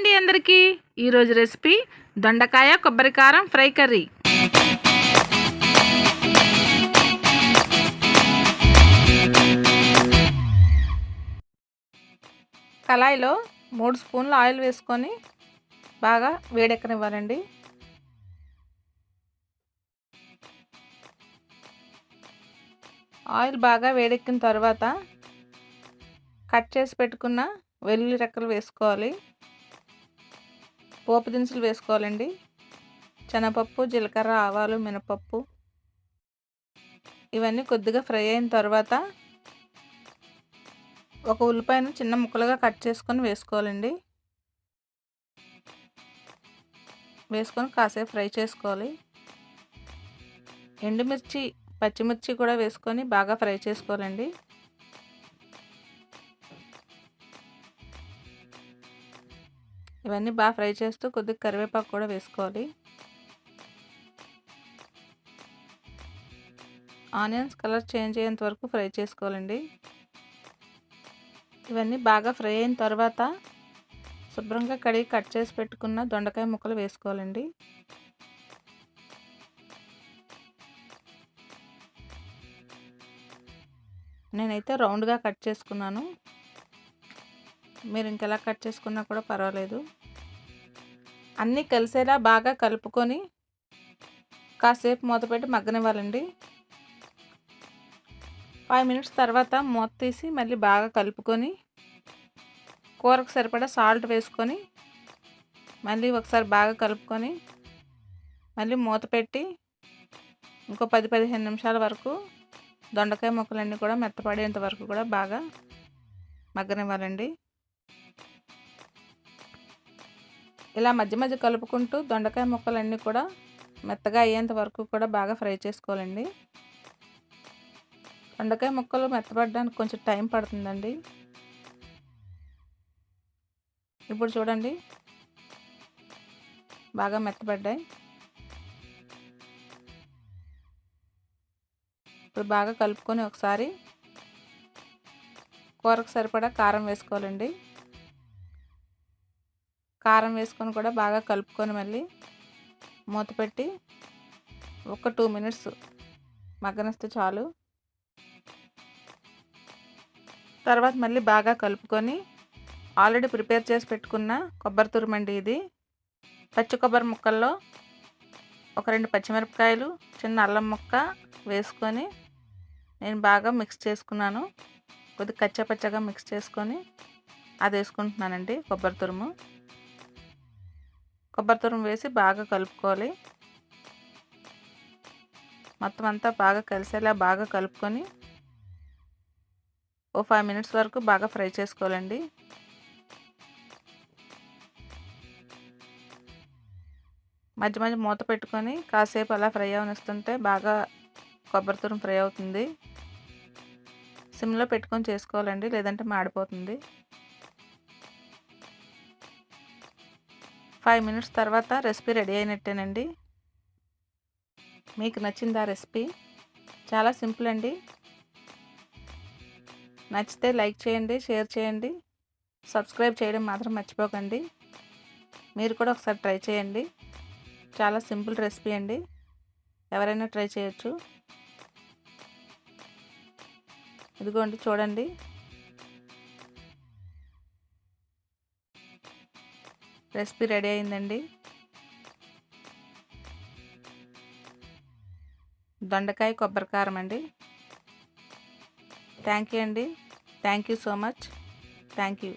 అండి అందరికీ. ఈరోజు రెసిపీ దొండకాయ కొబ్బరికారం ఫ్రై కర్రీ. కళాయిలో మూడు స్పూన్లు ఆయిల్ వేసుకొని బాగా వేడెక్కనివ్వాలండి. ఆయిల్ బాగా వేడెక్కిన తర్వాత కట్ చేసి పెట్టుకున్న వెల్లుల్లి రెక్కలు వేసుకోవాలి. పోపు దినుసులు వేసుకోవాలండి. శనగపప్పు జీలకర్ర ఆవాలు మినపప్పు. ఇవన్నీ కొద్దిగా ఫ్రై అయిన తర్వాత ఒక ఉల్లిపాయను చిన్న ముక్కలుగా కట్ చేసుకొని వేసుకోవాలండి. వేసుకొని కాసేపు ఫ్రై చేసుకోవాలి. ఎండుమిర్చి పచ్చిమిర్చి కూడా వేసుకొని బాగా ఫ్రై చేసుకోవాలండి. ఇవన్నీ బాగా ఫ్రై చేస్తూ కొద్దిగా కరివేపాకు కూడా వేసుకోవాలి. ఆనియన్స్ కలర్ చేంజ్ అయ్యేంత వరకు ఫ్రై చేసుకోవాలండి. ఇవన్నీ బాగా ఫ్రై అయిన తర్వాత శుభ్రంగా కడిగి కట్ చేసి పెట్టుకున్న దొండకాయ ముక్కలు వేసుకోవాలండి. నేనైతే రౌండ్గా కట్ చేసుకున్నాను. మీరు ఇంకెలా కట్ చేసుకున్నా కూడా పర్వాలేదు. అన్నీ కలిసేలా బాగా కలుపుకొని కాసేపు మూత పెట్టి మగ్గనివ్వాలండి. ఫైవ్ మినిట్స్ తర్వాత మూత తీసి మళ్ళీ బాగా కలుపుకొని కూరకు సరిపడా సాల్ట్ వేసుకొని మళ్ళీ ఒకసారి బాగా కలుపుకొని మళ్ళీ మూత పెట్టి ఇంకో పది పదిహేను నిమిషాల వరకు దొండకాయ ముక్కలన్నీ కూడా మెత్తపడేంత వరకు కూడా బాగా మగ్గనివ్వాలండి. ఇలా మధ్య మధ్య కలుపుకుంటూ దొండకాయ ముక్కలన్నీ కూడా మెత్తగా అయ్యేంత వరకు కూడా బాగా ఫ్రై చేసుకోవాలండి. దొండకాయ ముక్కలు మెత్తపడడానికి కొంచెం టైం పడుతుందండి. ఇప్పుడు చూడండి. బాగా మెత్తపడ్డాయి ఇప్పుడు బాగా కలుపుకొని ఒకసారి కూరకు సరిపడా కారం వేసుకోవాలండి. కారం వేసుకొని కూడా బాగా కలుపుకొని మళ్ళీ మూత పెట్టి ఒక టూ మినిట్స్ మగ్గనిస్తే చాలు. తర్వాత మళ్ళీ బాగా కలుపుకొని ఆల్రెడీ ప్రిపేర్ చేసి పెట్టుకున్న కొబ్బరి తురుమండి ఇది. పచ్చి కొబ్బరి ముక్కల్లో ఒక రెండు పచ్చిమిరపకాయలు చిన్న అల్లం ముక్క వేసుకొని నేను బాగా మిక్స్ చేసుకున్నాను. కొద్ది కచ్చపచ్చగా మిక్స్ చేసుకొని అది వేసుకుంటున్నానండి కొబ్బరి తురుము. కొబ్బరి తురుము వేసి బాగా కలుపుకోవాలి. మొత్తం అంతా బాగా కలిసేలా బాగా కలుపుకొని ఓ ఫైవ్ మినిట్స్ వరకు బాగా ఫ్రై చేసుకోవాలండి. మధ్య మధ్య మూత పెట్టుకొని కాసేపు అలా ఫ్రై అవనిస్తుంటే బాగా కొబ్బరి తురం ఫ్రై అవుతుంది. సిమ్లో పెట్టుకొని చేసుకోవాలండి లేదంటే మాడిపోతుంది. ఫైవ్ మినిట్స్ తర్వాత రెసిపీ రెడీ అయినట్టేనండి. మీకు నచ్చిందా రెసిపీ చాలా సింపుల్ అండి. నచ్చితే లైక్ చేయండి షేర్ చేయండి. సబ్స్క్రైబ్ చేయడం మాత్రం మర్చిపోకండి. మీరు కూడా ఒకసారి ట్రై చేయండి. చాలా సింపుల్ రెసిపీ అండి. ఎవరైనా ట్రై చేయొచ్చు. ఇదిగోండి చూడండి. రెసిపీ రెడీ అయిందండి. దొండకాయ కొబ్బరికారం అండి. థ్యాంక్ యూ అండి. Thank you so much. Thank you